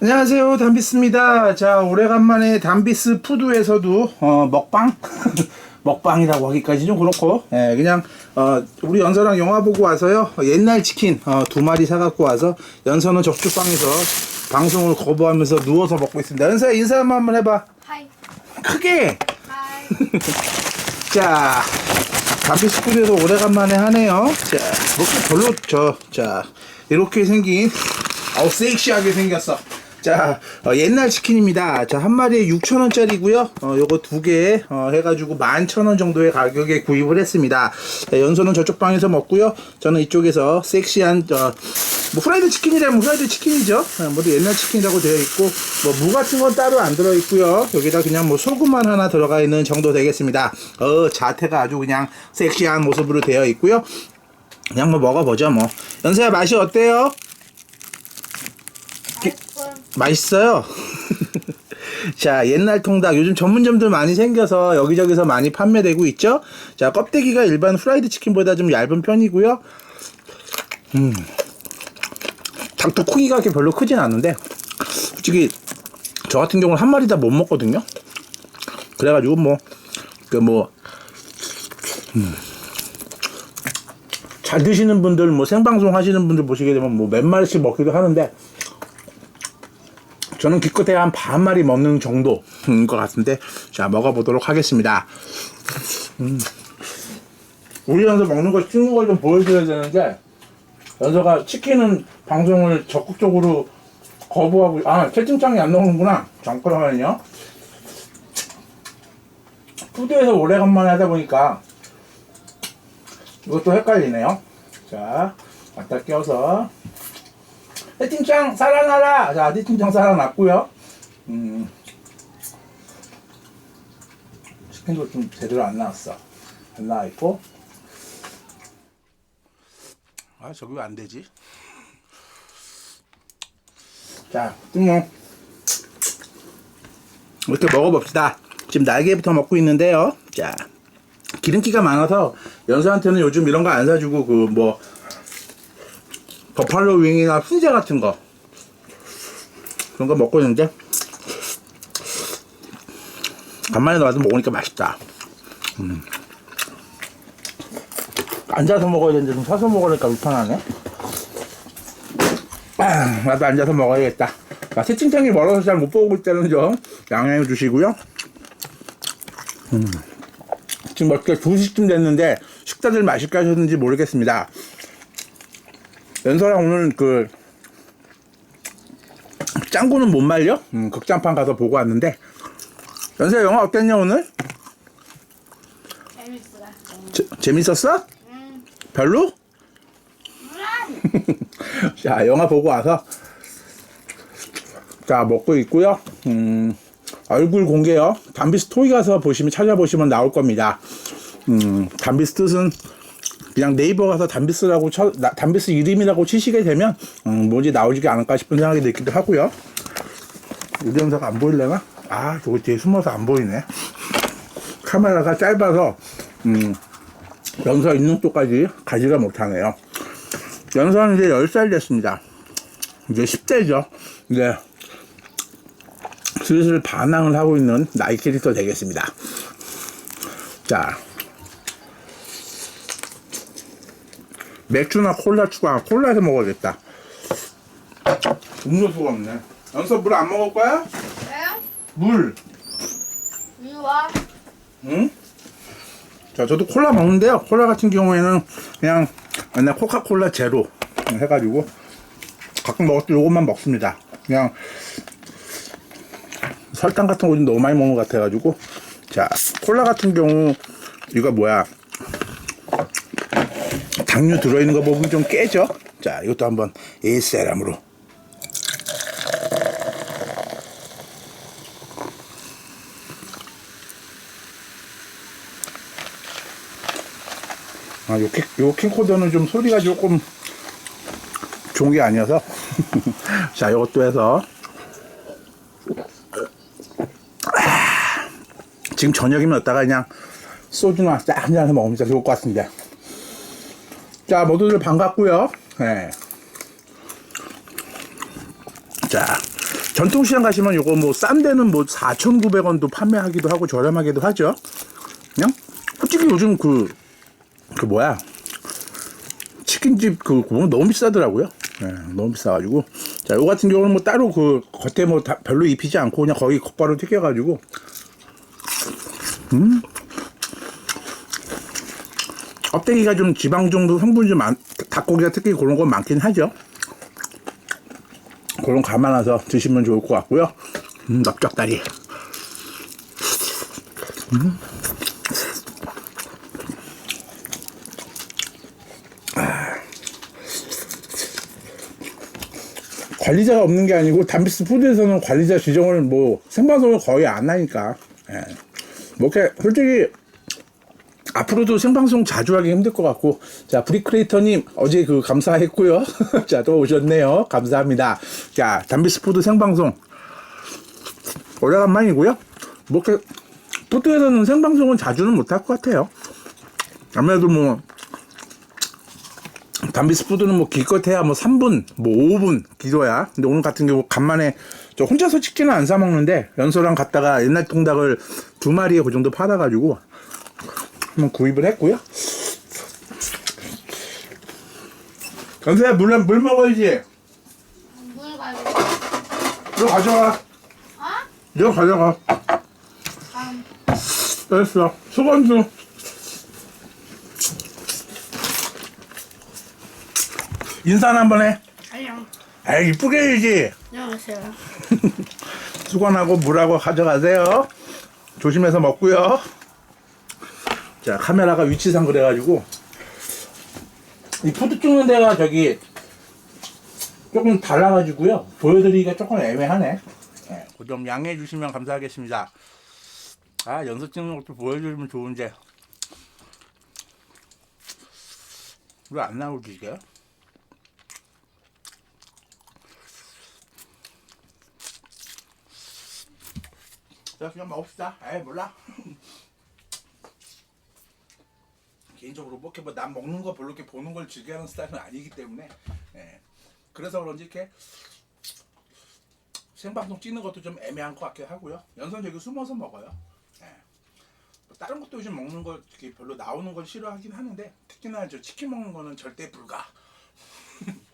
안녕하세요. 담비스입니다. 자 오래간만에 담비스 푸드에서도 어, 먹방? 먹방이라고 하기까지 좀 그렇고 예, 그냥 어, 우리 연서랑 영화 보고 와서요. 어, 옛날 치킨 어, 두 마리 사갖고 와서 연서는 적주방에서 방송을 거부하면서 누워서 먹고 있습니다. 연서야 인사 한번 한번 해봐. 하이. 크게. 하이. 자 담비스 푸드에서 오래간만에 하네요. 자 그렇게 별로 저자 이렇게 생긴 어우 섹시하게 생겼어 자 어, 옛날 치킨입니다. 자 한 마리에 6천원짜리고요. 어, 요거 두 개 어, 해가지고 11,000원 정도의 가격에 구입을 했습니다. 자, 연소는 저쪽 방에서 먹고요. 저는 이쪽에서 섹시한 어, 뭐 프라이드 치킨이라면 프라이드 치킨이죠. 어, 모두 옛날 치킨이라고 되어 있고 뭐 무 같은 건 따로 안 들어 있고요. 여기다 그냥 뭐 소금만 하나 들어가 있는 정도 되겠습니다. 어 자태가 아주 그냥 섹시한 모습으로 되어 있고요. 그냥 뭐 먹어보죠 뭐. 연서야 맛이 어때요? 맛있군. 맛있어요. 자, 옛날 통닭 요즘 전문점들 많이 생겨서 여기저기서 많이 판매되고 있죠. 자, 껍데기가 일반 후라이드 치킨보다 좀 얇은 편이고요. 음. 닭도 크기가 별로 크진 않은데 솔직히 저 같은 경우는 한 마리 다 못 먹거든요. 그래가지고 뭐 그 뭐 잘 드시는 분들 뭐 생방송 하시는 분들 보시게 되면 뭐 몇 마리씩 먹기도 하는데 저는 기껏해 한 반 마리 먹는 정도인 것 같은데 자 먹어보도록 하겠습니다. 음. 우리 연서 먹는 거 찍는 걸 좀 보여줘야 되는데 연서가 치킨은 방송을 적극적으로 거부하고 아 채팅창이 안 나오는구나 잠깐만요. 푸드에서 오래간만에 하다 보니까 이것도 헷갈리네요. 자 갖다 껴서 해팅창 살아나라. 자, 해팅창 살아났고요. 음. 치킨도 좀 제대로 안 나왔어. 안 나와 있고. 아, 저기 왜 안 되지? 자, 좀 뭐. 이렇게 먹어봅시다. 지금 날개부터 먹고 있는데요. 자, 기름기가 많아서 연수한테는 요즘 이런 거 안 사주고 그 뭐 버팔로 윙이나 훈제 같은 거 그런 거 먹고 있는데 간만에 나와서 먹으니까 맛있다. 음. 앉아서 먹어야 되는데 좀 서서 먹으니까 불편하네. 아, 나도 앉아서 먹어야겠다. 자, 채팅창이 멀어서 잘 못 보고 있다는 점 양해해 주시고요. 음. 지금 어떻게 2시쯤 됐는데 식사들 맛있게 하셨는지 모르겠습니다. 연서랑 오늘 그 짱구는 못 말려? 음, 극장판 가서 보고 왔는데 연서 영화 어땠냐 오늘? 재밌어. 재, 재밌었어? 음. 별로? 자 영화 보고 와서 자 먹고 있고요. 음, 얼굴 공개요. 담비스 토이 가서 보시면 찾아보시면 나올 겁니다. 음, 담비스 뜻은 그냥 네이버 가서 담비스라고 쳐, 나, 담비스 이름이라고 치시게 되면 음, 뭐지 나오지 않을까 싶은 생각이 들기도 하고요. 영사가 안 보일래나? 아 저거 뒤에 숨어서 안 보이네. 카메라가 짧아서 음, 연서 있는 쪽까지 가지가 못하네요. 연서는 이제 10살 됐습니다. 이제 10대죠. 이제 슬슬 반항을 하고 있는 나이 캐릭터 되겠습니다. 자, 맥주나 콜라 추가, 콜라에서 먹어야겠다. 음료수가 없네. 연서 물 안 먹을 거야? 왜? 물. 이리 와. 응? 자, 저도 콜라 먹는데요. 콜라 같은 경우에는 그냥 맨날 코카콜라 제로 해가지고 가끔 먹을 때 요것만 먹습니다. 그냥 설탕 같은 거 좀 너무 많이 먹는 것 같아가지고 자, 콜라 같은 경우 이거 뭐야 당류 들어있는 거 보면 좀 깨죠? 자, 이것도 한번 ASMR로 아, 요, 캠- 요 캠코더는 좀 소리가 조금 좋은 게 아니어서. 자, 요것도 해서. 아, 지금 저녁이면 어다가 그냥 소주나 딱 한잔 해서 먹으면 좋을 것 같은데. 자, 모두들 반갑고요 네. 자, 전통시장 가시면 요거 뭐 싼 데는 뭐 4,900원도 판매하기도 하고 저렴하기도 하죠. 그냥 솔직히 요즘 그, 그 뭐야. 치킨집 그 그거 너무 비싸더라고요. 예, 너무 비싸가지고. 자, 요 같은 경우는 뭐 따로 그 겉에 뭐다 별로 입히지 않고 그냥 거의 겉바로 튀겨가지고. 음. 껍데기가 좀 지방 정도 성분이 좀 많, 닭고기가 특히 그런 건 많긴 하죠. 그런 감안해서 드시면 좋을 것 같고요. 음, 납작다리. 음. 아. 관리자가 없는 게 아니고 담비스 푸드에서는 관리자 지정을 뭐 생방송을 거의 안 하니까 예. 뭐 이렇게 솔직히 앞으로도 생방송 자주 하기 힘들 것 같고 자 브리크레이터님 어제 그 감사했고요. 자 또 오셨네요. 감사합니다. 자 담비스푸드 생방송. 오래간만이고요. 뭐 푸드에서는 생방송은 자주는 못할 것 같아요. 아무래도 뭐 담비스푸드는 뭐 기껏해야 뭐 3분 뭐 5분 길어야. 근데 오늘 같은 경우 간만에 저 혼자서 치킨은 안 사 먹는데 연소랑 갔다가 옛날 통닭을 두 마리에 그 정도 팔아가지고 한번 구입을 했고요. 연서야 물, 물 먹어야지. 물 가지고. 이거 가져가. 어? 이거 가져가. 음, 됐어. 수건수. 인사는 한번 해. 안녕. 에이, 이쁘게 해야지. 안녕하세요. 수건하고 물하고 가져가세요. 조심해서 먹고요. 자, 카메라가 위치상 그래가지고 이 푸드 찍는 데가 저기 조금 달라가지고요. 보여드리기가 조금 애매하네. 네, 그좀 양해해 주시면 감사하겠습니다. 아, 연습 찍는 것도 보여주면 좋은데 왜 안 나오지 이게? 자, 그냥 먹읍시다. 에이, 몰라. 개인적으로 뭐 이렇게 뭐 남 먹는 거 별로 이렇게 보는 걸 즐겨하는 스타일은 아니기 때문에 예. 그래서 그런지 이렇게 생방송 찍는 것도 좀 애매한 것 같기도 하고요. 연선 저기 숨어서 먹어요. 예. 뭐 다른 것도 요즘 먹는 거 이렇게 별로 나오는 걸 싫어하긴 하는데 특히나 저 치킨 먹는 거는 절대 불가.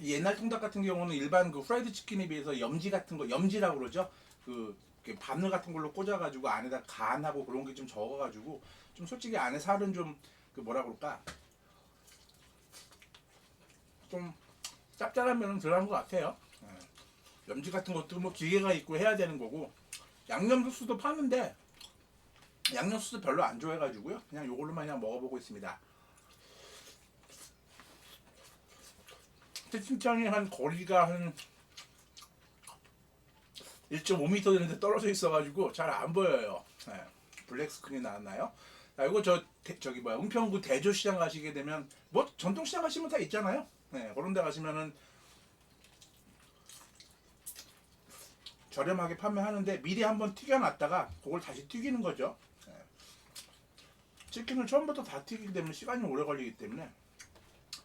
이 옛날 통닭 같은 경우는 일반 그 프라이드 치킨에 비해서 염지 같은 거 염지라고 그러죠. 그 바늘 같은 걸로 꽂아가지고 안에다 간하고 그런 게 좀 적어가지고 좀 솔직히 안에 살은 좀 그 뭐라 그럴까 좀 짭짤한 면은 들어간 것 같아요. 예. 염지 같은 것도 뭐 기계가 있고 해야 되는 거고 양념 소스도 파는데 양념 소스 별로 안 좋아해가지고요. 그냥 요걸로만 그냥 먹어보고 있습니다. 채팅창이 한 거리가 한 1.5m 되는데 떨어져 있어가지고 잘 안 보여요. 네. 블랙 스크린 나왔나요? 아, 이거 저 대- 저기 뭐야 은평구 대조시장 가시게 되면 뭐 전통시장 가시면 다 있잖아요. 네, 그런 데 가시면은 저렴하게 판매하는데 미리 한번 튀겨놨다가 그걸 다시 튀기는 거죠. 네. 치킨을 처음부터 다 튀기기 때문에 시간이 오래 걸리기 때문에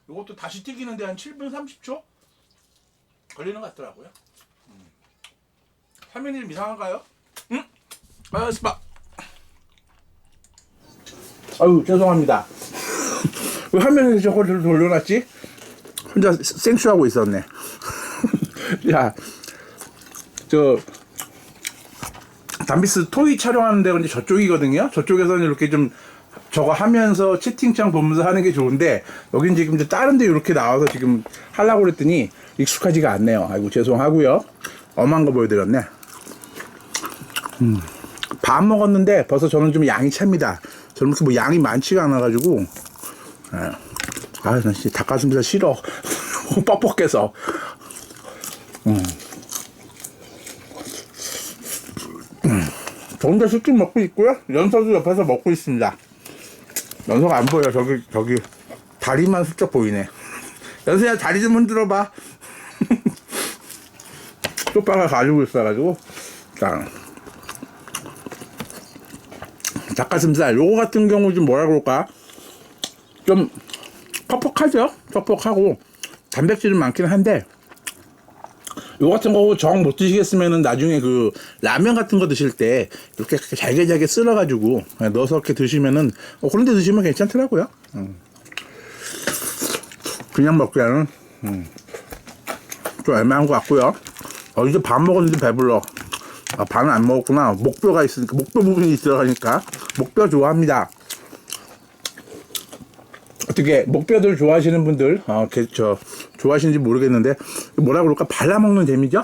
이것도 다시 튀기는데 한 7분 30초 걸리는 것 같더라고요. 좀 이상한가요? 응? 아, 스파. 아유, 죄송합니다. 왜 화면에 저걸 돌려놨지? 혼자 생쇼하고 있었네. 야, 저 담비스 토이 촬영하는 데가 이제 저쪽이거든요. 저쪽에서는 이렇게 좀 저거 하면서 채팅창 보면서 하는 게 좋은데 여긴 지금 이제 다른 데 이렇게 나와서 지금 하려고 그랬더니 익숙하지가 않네요. 아이고 죄송하고요. 엄한 거 보여드렸네. 음, 밥 먹었는데 벌써 저는 좀 양이 찹니다. 무슨 뭐 양이 많지가 않아가지고 예. 아, 나 진짜 닭가슴살 싫어. 뻑뻑해서. 저 혼자 치킨 먹고 있고요. 연서도 옆에서 먹고 있습니다. 연서가 안 보여. 저기 저기 다리만 슬쩍 보이네. 연서야 다리 좀 흔들어 봐. 쪽파가 가지고 있어가지고 자 닭가슴살 요거 같은 경우 좀 뭐라 그럴까 좀 퍽퍽하죠? 퍽퍽하고 단백질은 많긴 한데 요 같은 거 정 못 드시겠으면은 나중에 그 라면 같은 거 드실 때 이렇게 잘게 잘게 쓸어가지고 넣어서 이렇게 드시면은 어, 그런 데 드시면 괜찮더라고요. 음. 그냥 먹기에는 음. 좀 애매한 것 같고요. 어, 이제 밥 먹었는데 배불러. 아, 반은 안 먹었구나. 목뼈가 있으니까, 목뼈 부분이 들어가니까. 목뼈 좋아합니다. 어떻게, 목뼈들 좋아하시는 분들, 어, 게, 저, 좋아하시는지 모르겠는데, 뭐라 그럴까? 발라먹는 재미죠?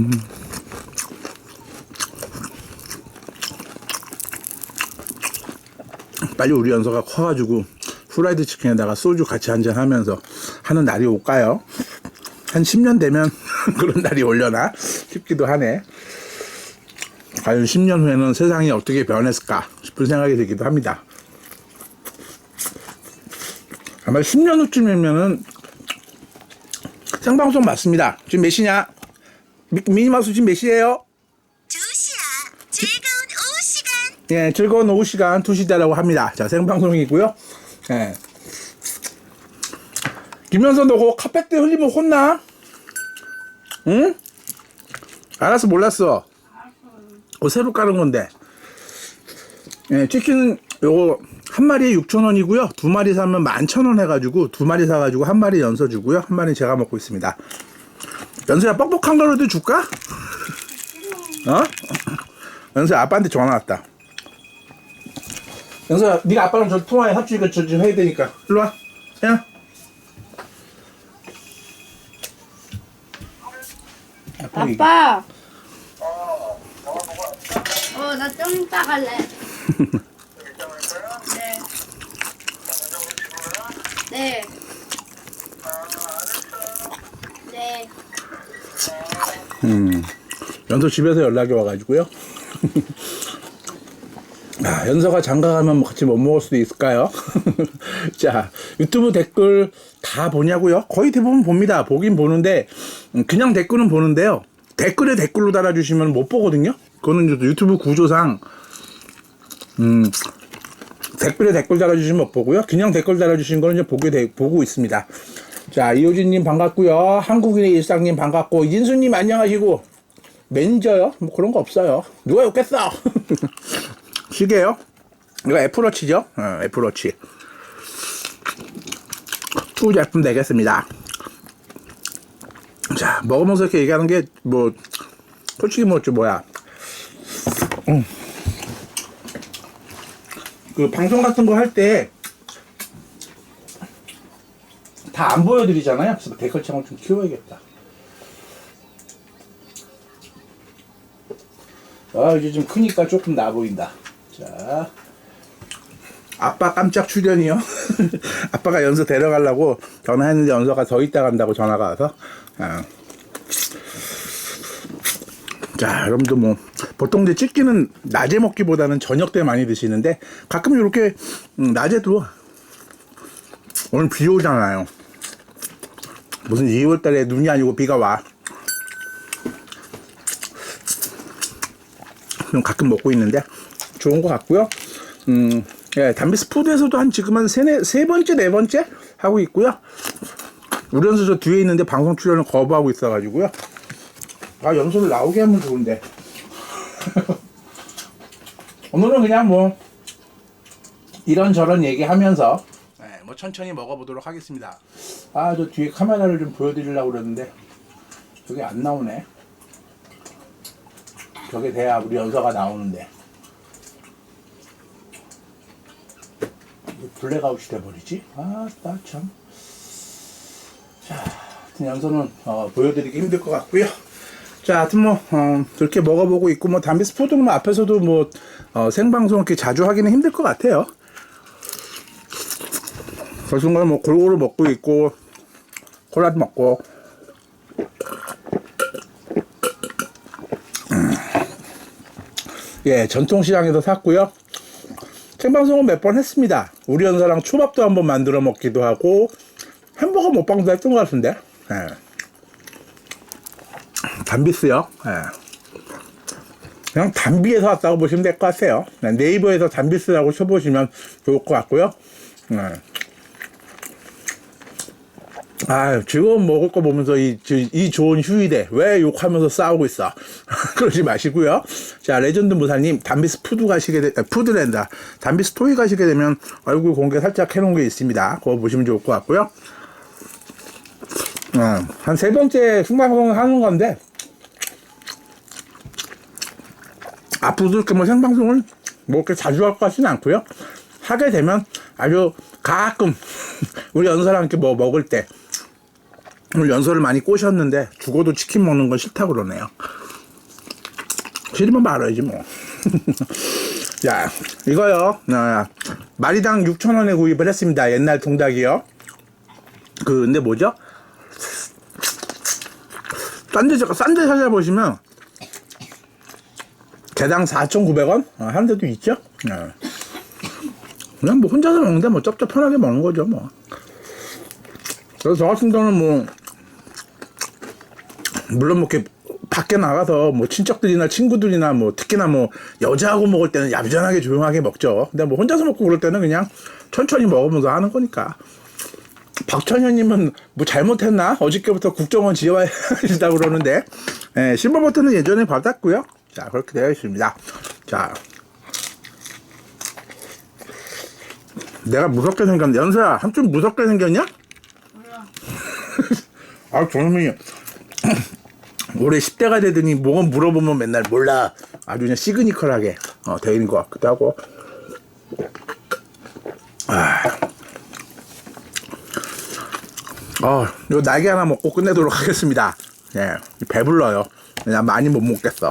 음. 빨리 우리 연서가 커가지고, 후라이드 치킨에다가 소주 같이 한잔 하면서 하는 날이 올까요? 한 10년 되면 그런 날이 올려나 싶기도 하네. 과연 10년 후에는 세상이 어떻게 변했을까 싶은 생각이 들기도 합니다. 아마 10년 후쯤이면은 생방송 맞습니다. 지금 몇 시냐? 미, 미니마우스 지금 몇 시에요? 2시야. 즐거운 오후 시간. 예, 즐거운 오후 시간 2시대라고 합니다. 자, 생방송이고요. 예. 김현서 너그 카페 때 흘리면 혼나? 응? 알았어, 몰랐어. 그거 새로 까는 건데. 예, 치킨 요거 한 마리에 6,000원이고요. 두 마리 사면 11,000원 해가지고 두 마리 사가지고 한 마리 연서 주고요. 한 마리 제가 먹고 있습니다. 연서야 뻑뻑한 거라도 줄까? 어? 연서야 아빠한테 전화 왔다. 영서야, 네가 아빠랑 저 통화해 합주 이거 저좀 해야 되니까 일로 와. 야. 아빠. 얘기- 아빠. 어, 나 좀 이따 갈래. 네. 네. 네. 음. 연서 집에서 연락이 와가지고요. 아, 연서가 장가 가면 뭐 같이 못 먹을 수도 있을까요? 자, 유튜브 댓글 다 보냐고요? 거의 대부분 봅니다. 보긴 보는데, 음, 그냥 댓글은 보는데요. 댓글에 댓글로 달아주시면 못 보거든요? 그거는 유튜브 구조상, 음, 댓글에 댓글 달아주시면 못 보고요. 그냥 댓글 달아주신 거는 이제 보게 돼, 보고 있습니다. 자, 이호진님 반갑고요. 한국인의 일상님 반갑고, 인수님 안녕하시고, 매니저요? 뭐 그런 거 없어요. 누가 욕겠어? 시계요? 이거 애플워치죠? 어, 애플워치. 투 제품 되겠습니다. 자, 먹으면서 이렇게 얘기하는 게, 뭐, 솔직히 뭐, 저, 뭐야. 음. 그, 방송 같은 거 할 때, 다 안 보여드리잖아요. 그래서 댓글창을 좀 키워야겠다. 아, 이제 좀 크니까 조금 나 보인다. 자. 아빠 깜짝 출연이요. 아빠가 연서 데려가려고 전화했는데 연서가 더 있다 간다고 전화가 와서. 아. 자, 여러분들 뭐 보통 이제 찢기는 낮에 먹기보다는 저녁 때 많이 드시는데 가끔 이렇게 음, 낮에도 오늘 비 오잖아요. 무슨 2월 달에 눈이 아니고 비가 와. 좀 가끔 먹고 있는데 좋은 것 같고요. 음, 예, 담비스 푸드에서도 한 지금 한 세네, 세 번째, 네 번째 하고 있고요. 우리 연수 저 뒤에 있는데 방송 출연을 거부하고 있어가지고요. 아, 연수를 나오게 하면 좋은데. 오늘은 그냥 뭐, 이런저런 얘기하면서, 네, 뭐 천천히 먹어보도록 하겠습니다. 아, 저 뒤에 카메라를 좀 보여드리려고 그랬는데, 저게 안 나오네. 저게 돼야 우리 연서가 나오는데. 이거 블랙아웃이 돼버리지? 아, 나 참. 자, 연서는 어, 보여드리기 힘들 것 같고요. 자, 하여튼 뭐, 어, 그렇게 먹어보고 있고, 뭐, 담비 스포츠는 뭐 앞에서도 뭐, 어, 생방송 이렇게 자주 하기는 힘들 것 같아요. 그 순간 뭐, 골고루 먹고 있고, 콜라도 먹고, 예, 전통시장에서 샀고요. 생방송은 몇 번 했습니다. 우리 연사랑 초밥도 한번 만들어 먹기도 하고 햄버거 먹방도 했던 것 같은데. 예. 담비스요. 예. 그냥 담비에서 왔다고 보시면 될 것 같아요. 네, 네이버에서 담비스라고 쳐보시면 좋을 것 같고요. 네. 아, 지금 먹을 거 보면서 이, 지- 이 좋은 휴일에 왜 욕하면서 싸우고 있어? 그러지 마시고요. 자, 레전드 무사님, 담비스 푸드 가시게 되, 아, 푸드랜다. 담비스 토이 가시게 되면 얼굴 공개 살짝 해놓은 게 있습니다. 그거 보시면 좋을 것 같고요. 어, 한세 번째 생방송을 하는 건데, 앞으로도 이렇게 뭐 생방송을 뭐 이렇게 자주 할 것 같지는 않고요. 하게 되면 아주 가끔 우리 연서랑 이렇게 뭐 먹을 때 오늘 연서를 많이 꼬셨는데 죽어도 치킨 먹는 건 싫다고 그러네요. 싫으면 말아야지 뭐. 자 이거요. 어, 마리당 6,000원에 구입을 했습니다. 옛날 통닭이요. 그 근데 뭐죠? 싼데 싼데 찾아보시면 개당 4,900원 어, 하는 데도 있죠. 어. 그냥 뭐 혼자서 먹는데 뭐 쩝쩝 편하게 먹는 거죠 뭐. 그래서 저 같은 경우는 뭐 물론 뭐 이렇게 밖에 나가서 뭐 친척들이나 친구들이나 뭐 특히나 뭐 여자하고 먹을 때는 얌전하게 조용하게 먹죠. 근데 뭐 혼자서 먹고 그럴 때는 그냥 천천히 먹으면서 하는 거니까. 박천현님은 뭐 잘못했나? 어저께부터 국정원 지어야 하시다 그러는데, 예, 실버 버튼은 예전에 받았고요. 자, 그렇게 되어 있습니다. 자. 내가 무섭게 생겼네. 연서야, 한좀 무섭게 생겼냐? 아, 저놈이 올해 10대가 되더니 뭐가 물어보면 맨날 몰라. 아주 그냥 시그니컬하게 어, 되어 있는 것 같기도 하고. 아. 어, 요 날개 하나 먹고 끝내도록 하겠습니다. 예, 배불러요. 그냥 많이 못 먹겠어.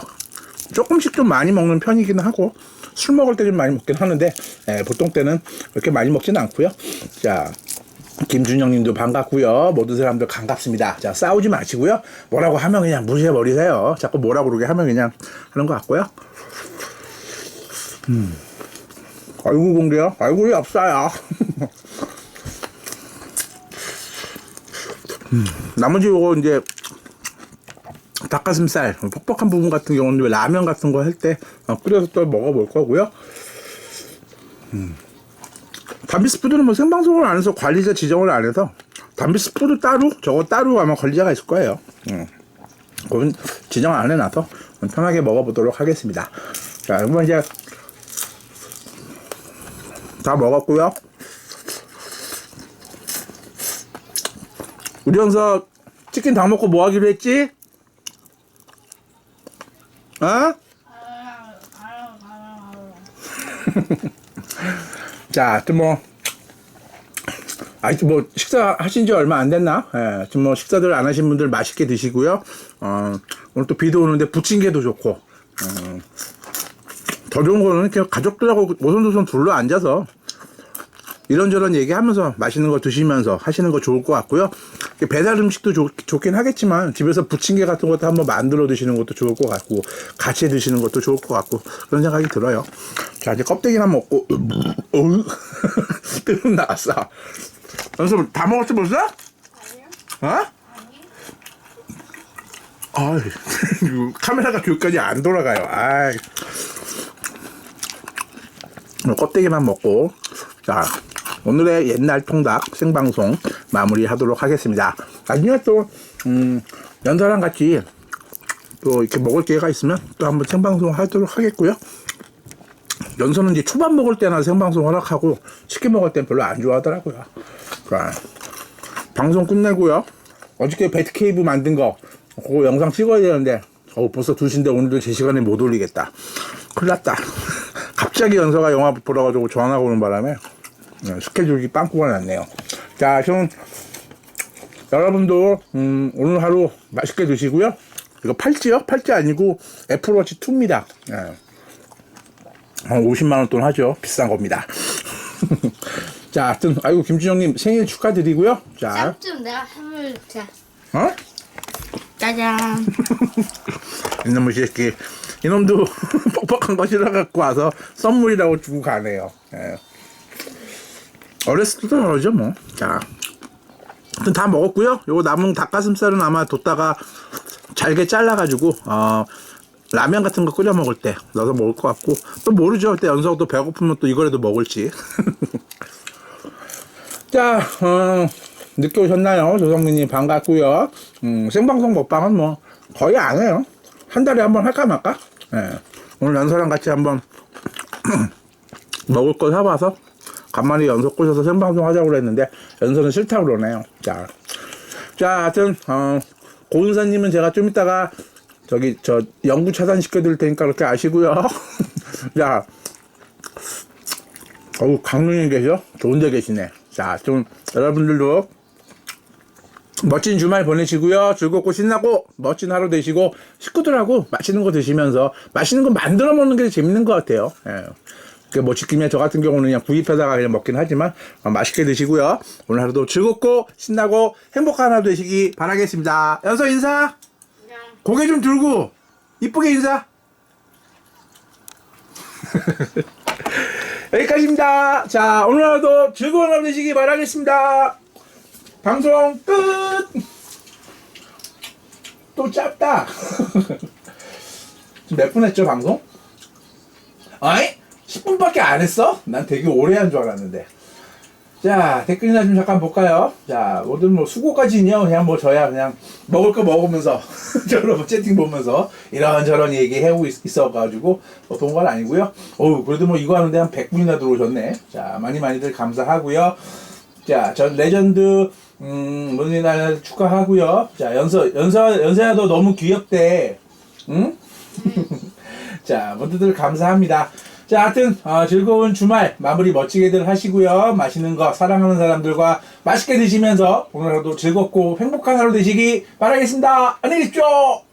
조금씩 좀 많이 먹는 편이긴 하고, 술 먹을 때 좀 많이 먹긴 하는데, 예, 보통 때는 그렇게 많이 먹지는 않고요. 자, 김준영 님도 반갑고요. 모든 사람들 반갑습니다. 자, 싸우지 마시고요. 뭐라고 하면 그냥 무시해 버리세요. 자꾸 뭐라고 그러게 하면 그냥 하는 것 같고요. 음. 얼굴 공개요? 얼굴이 없어요. 음, 나머지 요거 이제 닭가슴살 퍽퍽한 부분 같은 경우는 왜 라면 같은 거 할 때 끓여서 또 먹어볼 거고요. 담비스푸드는 뭐 생방송을 안 해서 관리자 지정을 안 해서 담비스푸드 따로 저거 따로 아마 관리자가 있을 거예요. 음. 그건 지정 안 해놔서 편하게 먹어보도록 하겠습니다. 자, 이번 이제 다 먹었고요. 우리 형서 치킨 다 먹고 뭐 하기로 했지? 어? 자, 또 뭐, 아직 뭐, 식사 하신 지 얼마 안 됐나? 예, 지금 뭐, 식사들 안 하신 분들 맛있게 드시고요. 어, 오늘 또 비도 오는데 부침개도 좋고, 어, 더 좋은 거는 그냥 가족들하고 오손도손 둘러 앉아서 이런저런 얘기하면서 맛있는 거 드시면서 하시는 거 좋을 것 같고요. 배달 음식도 좋, 좋긴 하겠지만 집에서 부침개 같은 것도 한번 만들어 드시는 것도 좋을 것 같고 같이 드시는 것도 좋을 것 같고 그런 생각이 들어요. 자 이제 껍데기나 먹고 어우 뜸 나왔어. 연습 다 먹었어 벌써? 어? 아 카메라가 교육까지 안 돌아가요. 아 껍데기만 먹고 자 오늘의 옛날 통닭 생방송 마무리하도록 하겠습니다. 나중에 또 음, 연사랑 같이 또 이렇게 먹을 기회가 있으면 또 한번 생방송 하도록 하겠고요. 연서는 이제 초밥 먹을 때나 생방송 허락하고 치킨 먹을 땐 별로 안 좋아하더라고요. 자, 방송 끝내고요. 어저께 배트케이브 만든 거 그거 영상 찍어야 되는데 어, 벌써 2시인데 오늘도 제 시간에 못 올리겠다. 큰일 났다. 갑자기 연서가 영화 보러 가지고 전화가 오는 바람에 네, 스케줄이 빵꾸가 났네요. 자, 좀 여러분도 음, 오늘 하루 맛있게 드시고요. 이거 팔찌요? 팔찌 아니고 애플워치 2입니다. 예. 한 50만 원 돈 하죠. 비싼 겁니다. 자, 하여튼 아이고 김준영님 생일 축하드리고요. 자, 짝좀 내가 선물 자 어? 짜잔. 이놈의 새끼. 이놈도 뻑뻑한 거 실어갖고 와서 선물이라고 주고 가네요. 예. 어렸을 때도 그러죠, 뭐. 자. 다 먹었고요. 요거 남은 닭가슴살은 아마 뒀다가 잘게 잘라가지고, 어, 라면 같은 거 끓여 먹을 때 넣어서 먹을 것 같고, 또 모르죠. 그때 연서가 또 배고프면 또 이거라도 먹을지. 자, 어, 늦게 오셨나요? 조성민님 반갑고요. 음, 생방송 먹방은 뭐 거의 안 해요. 한 달에 한 번 할까 말까? 예. 오늘 연서랑 같이 한번 먹을 거 사와서 간만에 연서 꼬셔서 생방송 하자고 그랬는데 연서는 싫다고 그러네요. 자, 자, 하여튼 어, 고은사님은 제가 좀 이따가 저기 저 영구 차단 시켜 드릴 테니까 그렇게 아시고요. 자, 어우 강릉에 계셔? 좋은데 계시네. 자, 좀 여러분들도 멋진 주말 보내시고요. 즐겁고 신나고 멋진 하루 되시고 식구들하고 맛있는 거 드시면서 맛있는 거 만들어 먹는 게 재밌는 것 같아요. 예. 그뭐 치킨이야 저 같은 경우는 그냥 구입하다가 그냥 먹긴 하지만 어, 맛있게 드시고요. 오늘 하루도 즐겁고 신나고 행복한 하루 되시기 바라겠습니다. 연서 인사. 고개 좀 들고 이쁘게 인사. 여기까지입니다. 자, 오늘 하루도 즐거운 하루 되시기 바라겠습니다. 방송 끝! 또 짧다. 몇 분 했죠, 방송? 아이? 10분밖에 안 했어? 난 되게 오래 한 줄 알았는데. 자, 댓글이나 좀 잠깐 볼까요? 자, 모든 뭐 수고까지는요, 그냥 뭐 저야 그냥 먹을 거 먹으면서, 저로 뭐 채팅 보면서 이런저런 얘기하고 있, 있어가지고 뭐본건 아니고요. 어우, 그래도 뭐 이거 하는데 한 100분이나 들어오셨네. 자, 많이 많이들 감사하고요. 자, 전 레전드, 음, 문의 날 축하하고요. 자, 연서, 연서, 연서야 너 너무 귀엽대. 응? 자, 모두들 감사합니다. 자, 하여튼, 어, 즐거운 주말 마무리 멋지게들 하시고요. 맛있는 거, 사랑하는 사람들과 맛있게 드시면서 오늘 하루도 즐겁고 행복한 하루 되시기 바라겠습니다. 안녕히 계십시오!